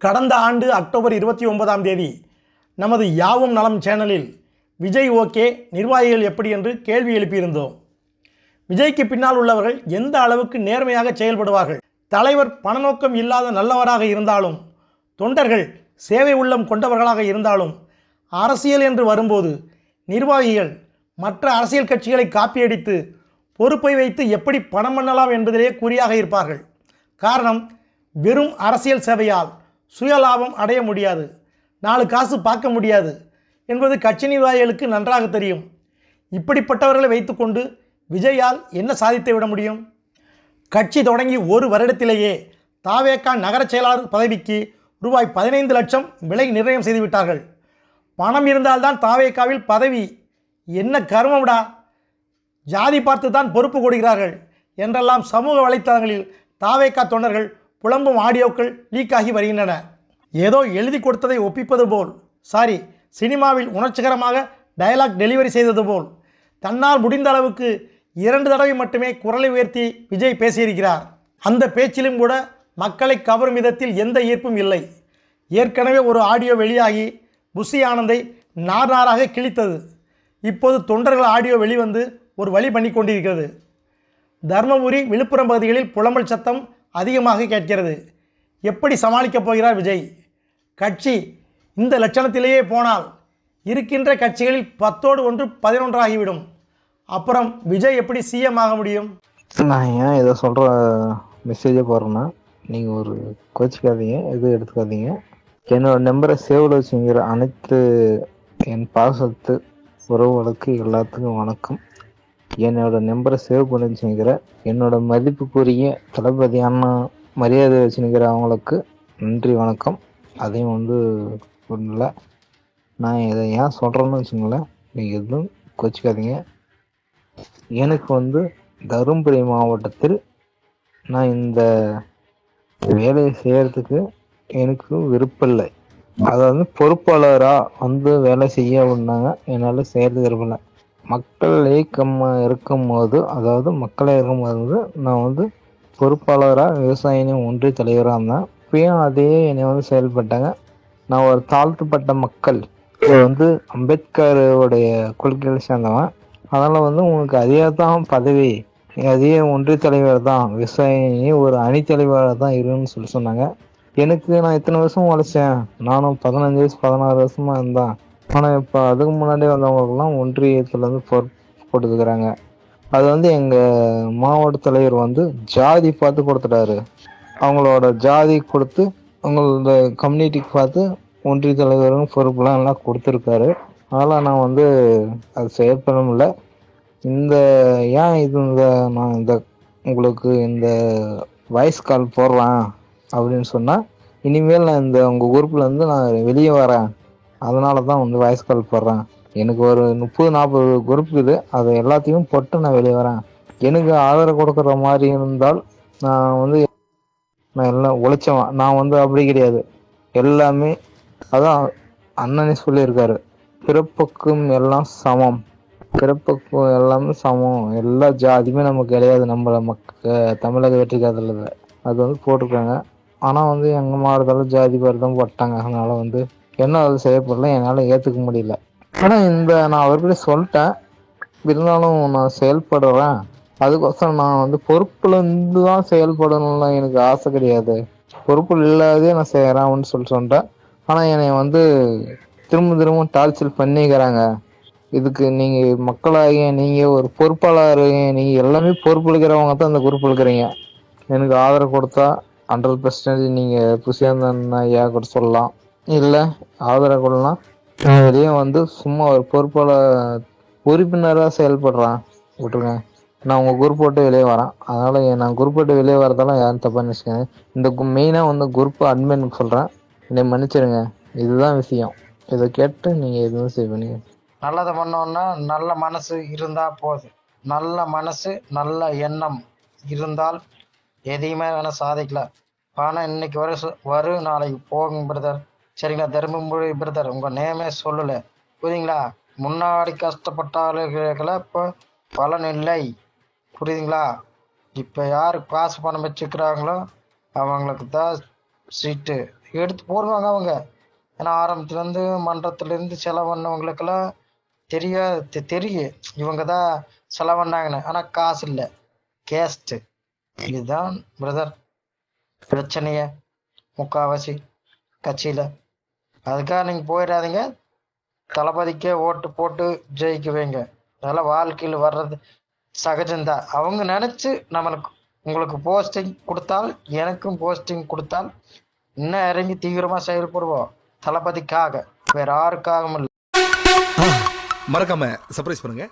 கடந்த ஆண்டு அக்டோபர் இருபத்தி ஒன்பதாம் தேதி நமது யாவும் நலம் சேனலில் விஜய் ஓகே நிர்வாகிகள் எப்படி என்று கேள்வி எழுப்பியிருந்தோம். விஜய்க்கு பின்னால் உள்ளவர்கள் எந்த அளவுக்கு நேர்மையாக செயல்படுவார்கள்? தலைவர் பணநோக்கம் இல்லாத நல்லவராக இருந்தாலும் தொண்டர்கள் சேவை உள்ளம் கொண்டவர்களாக இருந்தாலும் அரசியல் என்று வரும்போது நிர்வாகிகள் மற்ற அரசியல் கட்சிகளை காப்பியடித்து பொறுப்பை வைத்து எப்படி பணம் பண்ணலாம் என்பதிலே குறியாக இருப்பார்கள். காரணம் வெறும் அரசியல் சேவையால் சுயலாபம் அடைய முடியாது. நாலு காசு பார்க்க முடியாது என்பது கட்சி நிர்வாகிகளுக்கு நன்றாக தெரியும். இப்படிப்பட்டவர்களை வைத்துக்கொண்டு விஜயால் என்ன சாதித்து விட முடியும்? கட்சி தொடங்கி ஒரு வருடத்திலேயே தாவேக்கா நகர செயலாளர் பதவிக்கு ரூபாய் பதினைந்து லட்சம் விலை நிர்ணயம் செய்துவிட்டார்கள் பணம் இருந்தால்தான் தாவேக்காவில் பதவி. என்ன கர்மம்டா? ஜாதி பார்த்து தான் பொறுப்பு கொடுக்கிறார்கள் என்றெல்லாம் சமூக வலைத்தளங்களில் தாவேக்கா தொண்டர்கள் புலம்பும் ஆடியோக்கள் லீக் ஆகி வருகின்றன. ஏதோ எழுதி கொடுத்ததை ஒப்பிப்பது போல். சாரி சினிமாவில் உணர்ச்சிகரமாக டயலாக் டெலிவரி செய்தது போல். தன்னால் முடிந்த அளவுக்கு இரண்டு தடவை மட்டுமே குரலை உயர்த்தி விஜய் பேசியிருக்கிறார். அந்த பேச்சிலும் கூட மக்களை கவரும் விதத்தில் எந்த ஈர்ப்பும் இல்லை. ஏற்கனவே ஒரு ஆடியோ வெளியாகி புஷி ஆனந்தை நார் நாராக கிழித்தது. இப்போது தொண்டர்கள் ஆடியோ வெளிவந்து ஒரு வழி பண்ணி கொண்டிருக்கிறது தர்மபுரி விழுப்புரம் பகுதிகளில் புலம்பல் சத்தம் அதிகமாக கேட்கிறது. எப்படி சமாளிக்கப் போகிறார் விஜய்? கட்சி இந்த லட்சணத்திலேயே போனால் இருக்கின்ற கட்சிகளில் பத்தோடு ஒன்று பதினொன்றாகிவிடும். அப்புறம் விஜய் எப்படி சிஎம் ஆக முடியும்? நான் ஏன் இதை சொல்கிற மெசேஜை போடுறேன்னா நீங்கள் ஒரு கோச்சிக்காதீங்க எதுவும் எடுத்துக்காதீங்க. என்னோட நம்பரை சேவில் வச்சுங்கிற அனைத்து என் பாசத்து உறவுகளுக்கு எல்லாத்துக்கும் வணக்கம். என்னோட நம்பரை சேவ் பண்ணி வச்சுங்கிற என்னோட மதிப்புக்குரிய தளபதி அண்ணா மரியாதை வச்சுருக்கிற அவங்களுக்கு நன்றி வணக்கம். அதையும் வந்து பண்ணல நான் இதை ஏன் சொல்கிறேன்னு வச்சுங்களேன். நீங்கள் எதுவும் கொச்சிக்காதீங்க. எனக்கு வந்து தருமபுரி மாவட்டத்தில் நான் இந்த வேலையை செய்கிறதுக்கு எனக்கு விருப்பம் இல்லை. அதாவது பொறுப்பாளராக வந்து வேலை செய்ய விடாங்க என்னால் செய்கிறது விருப்பம் மக்கள் இயக்கமாக இருக்கும்போது அதாவது மக்கள் இருக்கும்போது வந்து நான் வந்து பொறுப்பாளராக விவசாயினி ஒன்றிய தலைவராக இருந்தேன். இப்பயும் அதே என்னை வந்து செயல்பட்டாங்க. நான் ஒரு தாழ்த்துப்பட்ட மக்கள். வந்து அம்பேத்கருடைய கொள்கைகளை சேர்ந்தவன். அதனால் வந்து உங்களுக்கு அதே தான் பதவி. அதே ஒன்றிய தலைவர் தான். விவசாயி ஒரு அணி தலைவராக தான் இருன்னு சொல்லி சொன்னாங்க. எனக்கு நான் இத்தனை வருஷம் உழைச்சேன்? நானும் பதினஞ்சு வயசு பதினாறு வருஷமா இருந்தேன். ஆனால் இப்போ அதுக்கு முன்னாடி வந்தவங்களுக்குலாம் ஒன்றியத்தில் வந்து பொறுப்பு கொடுத்துக்கிறாங்க அது வந்து எங்கள் மாவட்ட தலைவர் வந்து ஜாதி பார்த்து கொடுத்துட்டாரு. அவங்களோட ஜாதி கொடுத்து அவங்களோட கம்யூனிட்டிக்கு பார்த்து ஒன்றிய தலைவரும் பொறுப்புலாம் எல்லாம் கொடுத்துருக்காரு. அதனால் நான் வந்து அது செயற்பட முடியல. இந்த ஏன் இது இந்த நான் இந்த உங்களுக்கு இந்த வாய்ஸ் கால் போடுறேன் அப்படின்னு சொன்னால் இனிமேல் நான் இந்த உங்கள் குரூப்லேருந்து நான் வெளியே வரேன். அதனால தான் வந்து வாய்ஸ் கால் போடுறேன். எனக்கு ஒரு முப்பது நாற்பது குரூப் இது அதை எல்லாத்தையும் போட்டு நான் வெளியே வரேன். எனக்கு ஆதரவு கொடுக்குற மாதிரி இருந்தால் நான் வந்து நான் எல்லாம் உழைச்சவன். நான் வந்து அப்படி கிடையாது. எல்லாமே அதான் அண்ணனே சொல்லியிருக்காரு. பிறப்புக்கும் எல்லாம் சமம். பிறப்புக்கும் எல்லாமே சமம். எல்லா ஜாதியுமே நமக்கு கிடையாது. நம்ம மக்க தமிழக வெற்றிக்காதல அது வந்து போட்டிருக்காங்க. ஆனால் வந்து எங்கள் மாறுதாலும் ஜாதி பேர் தான் போட்டாங்க. அதனால வந்து என்ன அது செய்யப்படல என்னால் ஏற்றுக்க முடியல. ஆனால் இந்த நான் அவர்கிட்ட சொல்லிட்டேன். இருந்தாலும் நான் செயல்படுறேன். அதுக்கோசரம் நான் வந்து பொறுப்புலேருந்து தான் செயல்படணும்லாம் எனக்கு ஆசை கிடையாது. பொறுப்பு இல்லாதே நான் செய்கிறேன் அப்படின்னு சொல்லி சொல்லிட்டேன் ஆனால் என்னை வந்து திரும்ப திரும்ப டார்ச்சர் பண்ணிக்கிறாங்க. இதுக்கு நீங்கள் மக்களாகிய நீங்கள் ஒரு பொறுப்பாளர் நீங்கள் எல்லாமே பொறுப்பு இருக்கிறவங்க தான் அந்த குரூப் இருக்கிறீங்க. எனக்கு ஆதரவு கொடுத்தா ஹண்ட்ரட் பர்சன்டேஜ் நீங்கள் புசியாந்தன் ஐயா கூட சொல்லலாம். இல்லை ஆதரவு கொடுலாம் நான் வெளியே வந்து சும்மா ஒரு பொறுப்பாளர் உறுப்பினராக செயல்படுறேன். விட்டுருங்க. நான் உங்கள் குரூப் விட்டு வெளியே வரேன். அதனால் நான் குரூப் விட்டு வெளியே வரதெல்லாம் யாரும் தப்பாக நினச்சிக்கங்க இந்த மெயினாக வந்து குரூப் அட்மின் சொல்கிறேன் என்னை மன்னிச்சிடுங்க. இதுதான் விஷயம். இதை கேட்டு நீங்கள் எதுவும் செய்ய பண்ணீங்க நல்லது பண்ணோன்னா நல்ல மனசு இருந்தால் போதும். நல்ல மனசு நல்ல எண்ணம் இருந்தால் எதையுமே வேணால் சாதிக்கலாம் ஆனால் இன்னைக்கு வர வரும் நாளைக்கு போகும் பிரதர் சரிங்களா? தருமபுரி பிரதர். உங்கள் நேமே சொல்லலை. புரியுதுங்களா? முன்னாடி கஷ்டப்பட்ட ஆளுகளை இப்போ பலன் இல்லை. புரியுதுங்களா? இப்போ யார் காசு பணம் வச்சுக்கிறாங்களோ அவங்களுக்கு தான் சீட்டு. எடுத்து போடுவாங்க அவங்க. ஏன்னா ஆரம்பத்துலேருந்து மன்றத்துலேருந்து செலவண்ணவங்களுக்கெல்லாம் தெரியாது. தெரியும் இவங்க தான் செலவண்ணாங்கன்னு ஆனால் காசு இல்லை. கேஸ்ட்டு. இதுதான் பிரதர் பிரச்சனையை. முக்காவாசி கட்சியில். அதுக்காக நீங்கள் போயிடாதீங்க. தளபதிக்கே ஓட்டு போட்டு ஜெயிக்குவீங்க. அதெல்லாம் வாழ்க்கையில் வர்றது சகஜம்தான் அவங்க நினச்சி நம்மளுக்கு உங்களுக்கு போஸ்டிங் கொடுத்தால் எனக்கும் போஸ்டிங் கொடுத்தால் இன்னும் இறங்கி தீவிரமாக செயல்படுவோம் தளபதிக்காக. வேற யாருக்காகவும் இல்லை. மறக்காம சர்ப்ரைஸ் பண்ணுங்க.